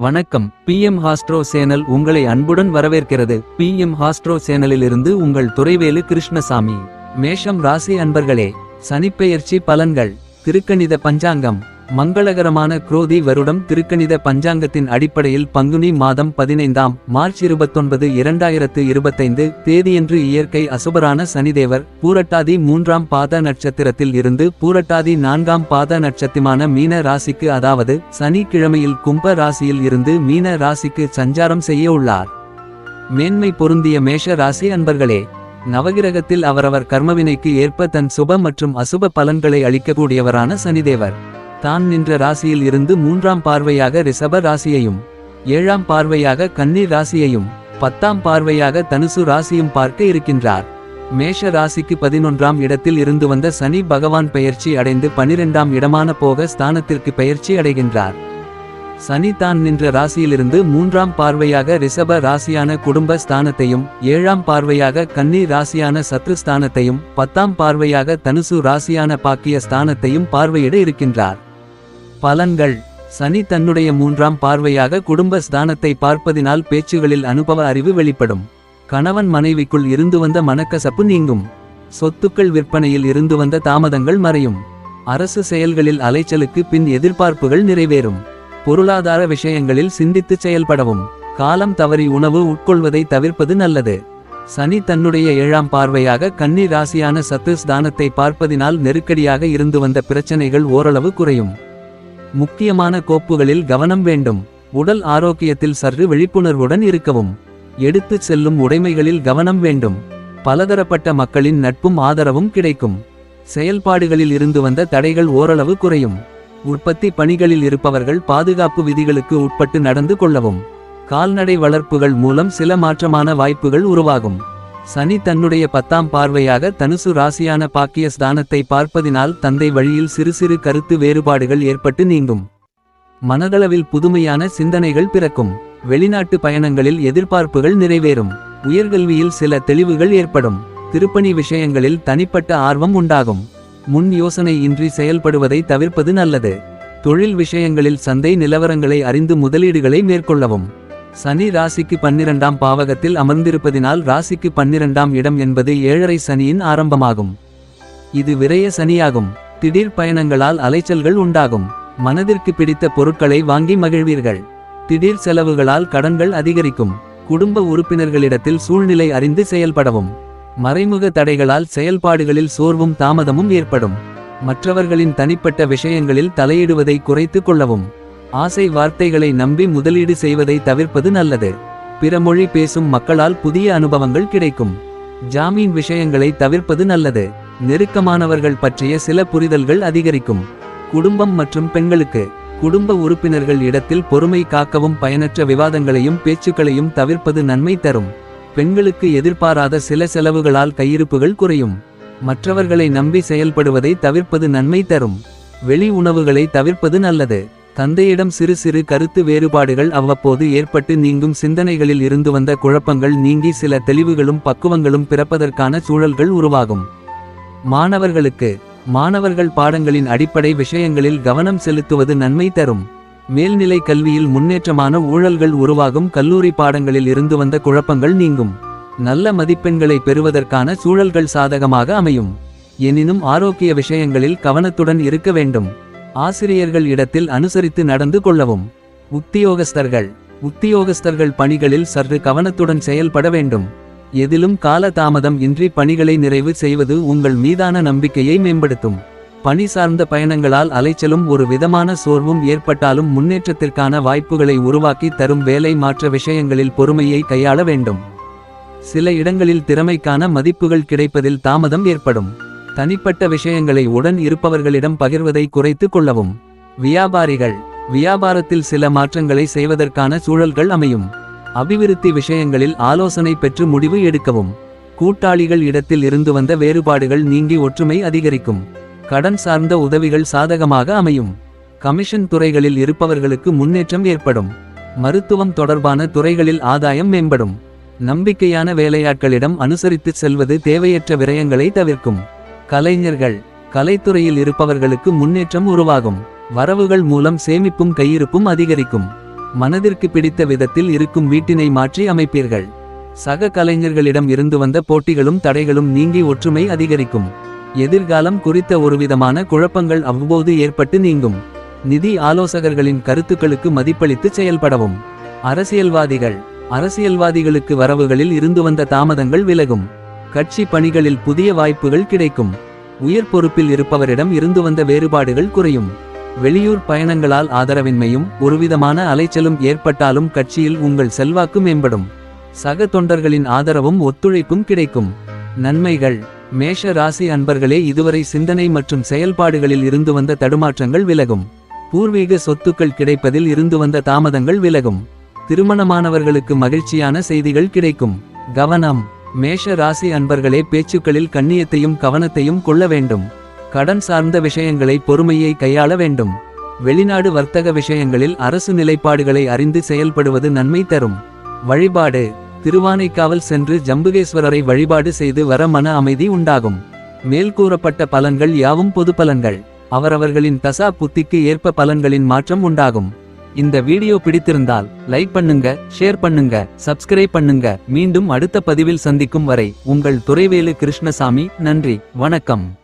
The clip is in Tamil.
வணக்கம். பி எம் ஹாஸ்ட்ரோ சேனல் உங்களை அன்புடன் வரவேற்கிறது. பி எம் ஹாஸ்ட்ரோ சேனலிலிருந்து உங்கள் துறைவேலு கிருஷ்ணசாமி. மேஷம் ராசி அன்பர்களே சனிப்பெயர்ச்சி பலன்கள். திருக்கணித பஞ்சாங்கம். மங்களகரமான குரோதி வருடம் திருக்கணித பஞ்சாங்கத்தின் அடிப்படையில் பங்குனி மாதம் பதினைந்தாம் மார்ச் இருபத்தொன்பது இரண்டாயிரத்து இருபத்தைந்து தேதியன்று இயற்கை அசுபரான சனிதேவர் பூரட்டாதி மூன்றாம் பாத நட்சத்திரத்தில் இருந்து பூரட்டாதி நான்காம் பாத நட்சத்திரமான மீன ராசிக்கு அதாவது சனிக்கிழமையில் கும்ப ராசியில் இருந்து மீன ராசிக்கு சஞ்சாரம் செய்ய உள்ளார். மேன்மை பொருந்திய மேஷ ராசி அன்பர்களே நவகிரகத்தில் அவரவர் கர்மவினைக்கு ஏற்ப தன் சுப மற்றும் அசுப பலன்களை அளிக்கக்கூடியவரான சனிதேவர். தான் நின்ற ராசியில் இருந்து மூன்றாம் பார்வையாக ரிஷப ராசியையும் ஏழாம் பார்வையாக கன்னி ராசியையும் பத்தாம் பார்வையாக தனுசு ராசியும் பார்க்க இருக்கின்றார். மேஷ ராசிக்கு பதினொன்றாம் இடத்தில் இருந்து வந்த சனி பகவான் பெயர்ச்சி அடைந்து பனிரெண்டாம் இடமான போக ஸ்தானத்திற்கு பெயர்ச்சி அடைகின்றார். சனி தான் நின்ற ராசியிலிருந்து மூன்றாம் பார்வையாக ரிஷப ராசியான குடும்ப ஸ்தானத்தையும் ஏழாம் பார்வையாக கன்னி ராசியான சத்ரு ஸ்தானத்தையும் பத்தாம் பார்வையாக தனுசு ராசியான பாக்கிய ஸ்தானத்தையும் பார்வையிட இருக்கின்றார். பலன்கள். சனி தன்னுடைய மூன்றாம் பார்வையாக குடும்ப ஸ்தானத்தை பார்ப்பதினால் பேச்சுகளில் அனுபவ அறிவு வெளிப்படும். கணவன் மனைவிக்குள் இருந்து வந்த மனக்கசப்பு நீங்கும். சொத்துக்கள் விற்பனையில் இருந்து வந்த தாமதங்கள் மறையும். அரசு செயல்களில் அலைச்சலுக்கு பின் எதிர்பார்ப்புகள் நிறைவேறும். பொருளாதார விஷயங்களில் சிந்தித்து செயல்படவும். காலம் தவறி உணவு உட்கொள்வதை தவிர்ப்பது நல்லது. சனி தன்னுடைய ஏழாம் பார்வையாக கன்னி ராசியான சத்து ஸ்தானத்தை பார்ப்பதினால் நெருக்கடியாக இருந்து வந்த பிரச்சனைகள் ஓரளவு குறையும். முக்கியமான கோப்புகளில் கவனம் வேண்டும். உடல் ஆரோக்கியத்தில் சற்று விழிப்புணர்வுடன் இருக்கவும். எடுத்துச் செல்லும் உடைமைகளில் கவனம் வேண்டும். பலதரப்பட்ட மக்களின் நட்பும் ஆதரவும் கிடைக்கும். செயல்பாடுகளில் இருந்து வந்த தடைகள் ஓரளவு குறையும். உற்பத்தி பணிகளில் இருப்பவர்கள் பாதுகாப்பு விதிகளுக்கு உட்பட்டு நடந்து கொள்ளவும். கால்நடை வளர்ப்புகள் மூலம் சில மாற்றமான வாய்ப்புகள் உருவாகும். சனி தன்னுடைய பத்தாம் பார்வையாக தனுசு ராசியான பாக்கிய ஸ்தானத்தை பார்ப்பதினால் தந்தை வழியில் சிறு சிறு கருத்து வேறுபாடுகள் ஏற்பட்டு நீங்கும். மனதளவில் புதுமையான சிந்தனைகள் பிறக்கும். வெளிநாட்டு பயணங்களில் எதிர்பார்ப்புகள் நிறைவேறும். உயர்கல்வியில் சில தெளிவுகள் ஏற்படும். திருப்பணி விஷயங்களில் தனிப்பட்ட ஆர்வம் உண்டாகும். முன் யோசனை இன்றி செயல்படுவதை தவிர்ப்பது நல்லது. தொழில் விஷயங்களில் சந்தை நிலவரங்களை அறிந்து முதலீடுகளை மேற்கொள்ளவும். சனி ராசிக்கு பன்னிரண்டாம் பாவகத்தில் அமர்ந்திருப்பதினால் ராசிக்கு பன்னிரண்டாம் இடம் என்பது ஏழரை சனியின் ஆரம்பமாகும். இது விரய சனியாகும். திடீர் பயணங்களால் அலைச்சல்கள் உண்டாகும். மனதிற்கு பிடித்த பொருட்களை வாங்கி மகிழ்வீர்கள். திடீர் செலவுகளால் கடன்கள் அதிகரிக்கும். குடும்ப உறுப்பினர்களிடத்தில் சூழ்நிலை அறிந்து செயல்படவும். மறைமுக தடைகளால் செயல்பாடுகளில் சோர்வும் தாமதமும் ஏற்படும். மற்றவர்களின் தனிப்பட்ட விஷயங்களில் தலையிடுவதை குறைத்துக் கொள்ளவும். ஆசை வார்த்தைகளை நம்பி முதலீடு செய்வதை தவிர்ப்பது நல்லது. பிற மொழி பேசும் மக்களால் புதிய அனுபவங்கள் கிடைக்கும். ஜாமீன் விஷயங்களை தவிர்ப்பது நல்லது. நெருக்கமானவர்கள் பற்றிய சில புரிதல்கள் அதிகரிக்கும். குடும்பம் மற்றும் பெண்களுக்கு குடும்ப உறுப்பினர்கள் இடத்தில் பொறுமை காக்கவும் பயனற்ற விவாதங்களையும் பேச்சுக்களையும் தவிர்ப்பது நன்மை தரும். பெண்களுக்கு எதிர்பாராத சில செலவுகளால் கையிருப்புகள் குறையும். மற்றவர்களை நம்பி செயல்படுவதை தவிர்ப்பது நன்மை தரும். வெளி உணவுகளை தவிர்ப்பது நல்லது. தந்தையிடம் சிறு சிறு கருத்து வேறுபாடுகள் அவ்வப்போது ஏற்பட்டு நீங்கும் சிந்தனைகளில் இருந்து வந்த குழப்பங்கள் நீங்கி சில தெளிவுகளும் பக்குவங்களும் பிறப்பதற்கான சூழல்கள் உருவாகும். மாணவர்களுக்கு மாணவர்கள் பாடங்களின் அடிப்படை விஷயங்களில் கவனம் செலுத்துவது நன்மை தரும். மேல்நிலை கல்வியில் முன்னேற்றமான ஊழல்கள் உருவாகும் கல்லூரி பாடங்களில் இருந்து வந்த குழப்பங்கள் நீங்கும். நல்ல மதிப்பெண்களை பெறுவதற்கான சூழல்கள் சாதகமாக அமையும். எனினும் ஆரோக்கிய விஷயங்களில் கவனத்துடன் இருக்க வேண்டும். ஆசிரியர்கள் இடத்தில் அனுசரித்து நடந்து கொள்ளவும். உத்தியோகஸ்தர்கள். உத்தியோகஸ்தர்கள் பணிகளில் சற்று கவனத்துடன் செயல்பட வேண்டும். எதிலும் கால தாமதம் இன்றி பணிகளை நிறைவு செய்வது உங்கள் மீதான நம்பிக்கையை மேம்படுத்தும். பணி சார்ந்த பயணங்களால் அலைச்சலும் ஒரு விதமான சோர்வும் ஏற்பட்டாலும் முன்னேற்றத்திற்கான வாய்ப்புகளை உருவாக்கி தரும் வேலை மாற்ற விஷயங்களில் பொறுமையை கையாள வேண்டும். சில இடங்களில் திறமைக்கான மதிப்புகள் கிடைப்பதில் தாமதம் ஏற்படும். தனிப்பட்ட விஷயங்களை உடன் இருப்பவர்களிடம் பகிர்வதை குறைத்து கொள்ளவும். வியாபாரிகள் வியாபாரத்தில் சில மாற்றங்களை செய்வதற்கான சூழல்கள் அமையும். அபிவிருத்தி விஷயங்களில் ஆலோசனை பெற்று முடிவு எடுக்கவும். கூட்டாளிகள் இடத்தில் இருந்து வந்த வேறுபாடுகள் நீங்கி ஒற்றுமை அதிகரிக்கும். கடன் சார்ந்த உதவிகள் சாதகமாக அமையும். கமிஷன் துறைகளில் இருப்பவர்களுக்கு முன்னேற்றம் ஏற்படும். மருத்துவம் தொடர்பான துறைகளில் ஆதாயம் மேம்படும். நம்பிக்கையான வேலையாட்களிடம் அனுசரித்து செல்வது தேவையற்ற விரயங்களை தவிர்க்கும். கலைஞர்கள் கலைத்துறையில் இருப்பவர்களுக்கு முன்னேற்றம் உருவாகும். வரவுகள் மூலம் சேமிப்பும் கையிருப்பும் அதிகரிக்கும். மனதிற்கு பிடித்த விதத்தில் இருக்கும் வீட்டினை மாற்றி அமைப்பீர்கள். சக கலைஞர்களிடம் இருந்து வந்த போட்டிகளும் தடைகளும் நீங்கி ஒற்றுமை அதிகரிக்கும். எதிர்காலம் குறித்த ஒருவிதமான குழப்பங்கள் அவ்வப்போது ஏற்பட்டு நீங்கும். நிதி ஆலோசகர்களின் கருத்துக்களுக்கு மதிப்பளித்து செயல்படவும். அரசியல்வாதிகள் அரசியல்வாதிகளுக்கு வரவுகளில் இருந்து வந்த தாமதங்கள் விலகும். கட்சி பணிகளில் புதிய வாய்ப்புகள் கிடைக்கும். உயர் பொறுப்பில் இருப்பவரிடம் இருந்து வந்த வேறுபாடுகள் குறையும். வெளியூர் பயணங்களால் ஆதரவின்மையும் ஒருவிதமான அலைச்சலும் ஏற்பட்டாலும் கட்சியில் உங்கள் செல்வாக்கு மேம்படும். சக தொண்டர்களின் ஆதரவும் ஒத்துழைப்பும் கிடைக்கும். நன்மைகள். மேஷ ராசி அன்பர்களே இதுவரை சிந்தனை மற்றும் செயல்பாடுகளில் இருந்து வந்த தடுமாற்றங்கள் விலகும். பூர்வீக சொத்துக்கள் கிடைப்பதில் இருந்து வந்த தாமதங்கள் விலகும். திருமணமானவர்களுக்கு மகிழ்ச்சியான செய்திகள் கிடைக்கும். கவனம். மேஷ ராசி அன்பர்களே பேச்சுக்களில் கண்ணியத்தையும் கவனத்தையும் கொள்ள வேண்டும். கடன் சார்ந்த விஷயங்களை பொறுமையை கையாள வேண்டும். வெளிநாடு வர்த்தக விஷயங்களில் அரசு நிலைப்பாடுகளை அறிந்து செயல்படுவது நன்மை தரும். வழிபாடு. திருவானைக்காவல் சென்று ஜம்புகேஸ்வரரை வழிபாடு செய்து வர மன அமைதி உண்டாகும். மேல் கூறப்பட்ட பலன்கள் யாவும் பொது பலன்கள். அவரவர்களின் தசா புத்திக்கு ஏற்ப பலன்களின் மாற்றம் உண்டாகும். இந்த வீடியோ பிடித்திருந்தால் லைக் பண்ணுங்க ஷேர் பண்ணுங்க சப்ஸ்கிரைப் பண்ணுங்க. மீண்டும் அடுத்த பதிவில் சந்திக்கும் வரை உங்கள் துறைவேலு கிருஷ்ணசாமி நன்றி வணக்கம்.